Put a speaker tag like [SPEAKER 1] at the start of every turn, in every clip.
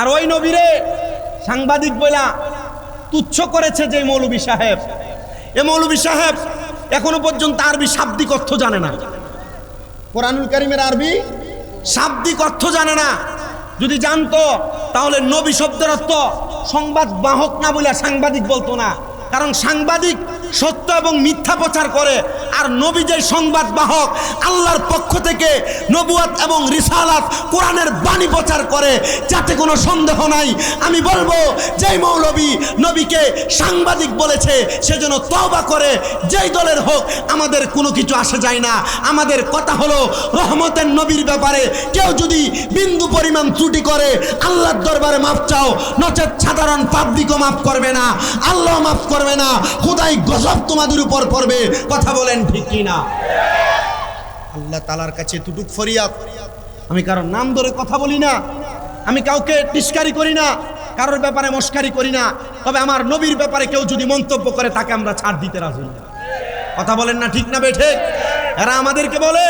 [SPEAKER 1] আর ওই নবীরে সাংবাদিক বইলা তুচ্ছ করেছে যে মৌলবী সাহেব। এ মৌলবী সাহেব এখনও পর্যন্ত আরবি শাব্দিক অর্থ জানে না। কোরআনুল করিমের আরবি শাব্দিক অর্থ জানে না। যদি জানতো, তাহলে নবী শব্দের অর্থ সংবাদ বাহক না বলে সাংবাদিক বলতো না। কারণ সাংবাদিক সত্য এবং মিথ্যা প্রচার করে। আর নবী যে সংবাদ বাহক, আল্লাহর পক্ষ থেকে নবুয়াত এবং রিসালাত কোরআনের বাণী প্রচার করে, যাতে কোনো সন্দেহ নাই। আমি বলব, যেই মৌলবী নবীকে সাংবাদিক বলেছে সেজন্য তওবা করে, যেই দলের হোক, আমাদের কোনো কিছু আসে যায় না। আমাদের কথা হলো, রহমতের নবীর ব্যাপারে কেউ যদি পরিমাণ ত্রুটি করে, আল্লাহর দরবারে মাফ চাও নচেত সাধারণ পাবলিকও মাফ করবে না, আল্লাহ মাফ করবে না, খুদাই গজব তোমাদের উপর পড়বে, কথা বলেন ঠিক কি না আল্লাহ তালার কাছে তুটুক ফরিয়াদ, আমি কারোর নাম ধরে কথা বলি না, আমি কাউকে টিস্কারি করি না, কারোর ব্যাপারে মস্কারি করি না, তবে আমার নবীর ব্যাপারে কেউ যদি মন্তব্য করে, তাকে আমরা ছাড় দিতে রাজি কথা বলেন না ঠিক না বেঠে এরা আমাদেরকে বলে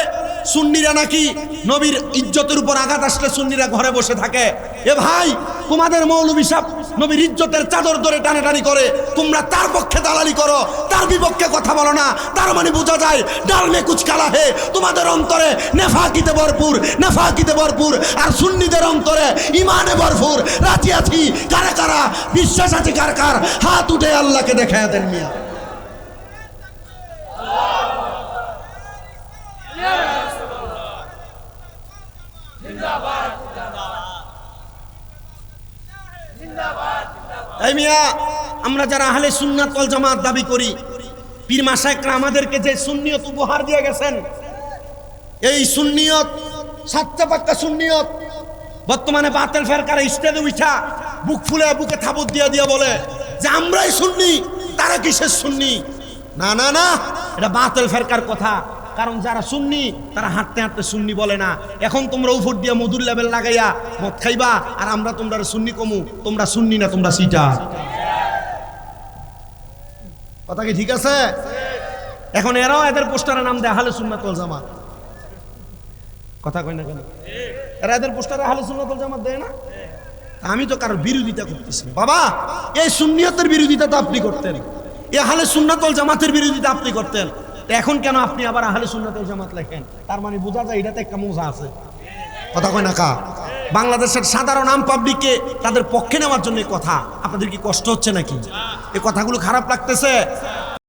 [SPEAKER 1] সুন্নিরা নাকি নবীর ইজ্জতের উপর আঘাত আসলে সুন্নিরা ঘরে বসে থাকে। এ ভাই, তোমাদের মৌলবী সাহ নবীর ইজ্জতের চাদর ধরে টানাটানি করে, তোমরা তার পক্ষে দালালি করো, তার বিপক্ষে কথা বলো না, তার মানে বোঝা যায় ডাল মে কুচ কালা হে, তোমাদের অন্তরে নেফাকিতে ভরপুর নেফাকিতে ভরপুর, আর সুন্নিদের অন্তরে ইমানে ভরপুর। রাজি আছি? কারা কারা? বিশ্বাস আছে কার কার? হাত উঠে আল্লাহকে দেখায় দেন মিয়া। এই মিয়া, আমরা যারা আহলে সুন্নাত ওয়াল জামাত দাবি করি, পীর মাসায়করা আমাদেরকে যে সুন্নিয়ত উপহার দিয়ে গেছেন, এই সুন্নিয়ত সাতটা পাক্কা সুন্নিয়ত, বর্তমানে বাতেল ফেরকার স্টেজে উঠা বুক ফুলে বুকে থাবত দিয়ে দিয়ে বলে, যে আমরাই সুন্নি, তারা কিসের সুন্নি? না না না, এটা বাতেল ফেরকার কথা। কারণ যারা সুন্নি, তারা হাঁটতে হাঁটতে সুন্নি বলে না। এখন তোমরা উপর দিয়ে মধুর লেভেল লাগাইয়া মদ খাইবা, আর আমরা তোমরা সুন্নি কমু। তোমরা সুন্নি না, তোমরা সিটা। কথা কি ঠিক আছে? এখন এরাও এদের পোস্টারে নাম দেয় হালে সুন্নাতল জামাত। কথা কয় না কেন? এরা এদের পোস্টারে হালে সুন্নাতল জামাত দেয় না? আমি তো কারোর বিরোধিতা করতেছি বাবা, এই সুন্নিয়তের বিরোধিতা তো আপনি করতেন। এ হালে সুন্নাতল জামাতের বিরোধিতা আপনি করতেন। এখন কেন আপনি আবার আহলে সুন্নাতল জামাত লেখেন? তার মানে বোঝা যায় এটাতে একটা মজা আছে। কথা কয় না কা বাংলাদেশের সাধারণ আম পাবলিককে তাদের পক্ষে নেওয়ার জন্য কথা। আপনাদের কি কষ্ট হচ্ছে নাকি? এই কথাগুলো খারাপ লাগতেছে?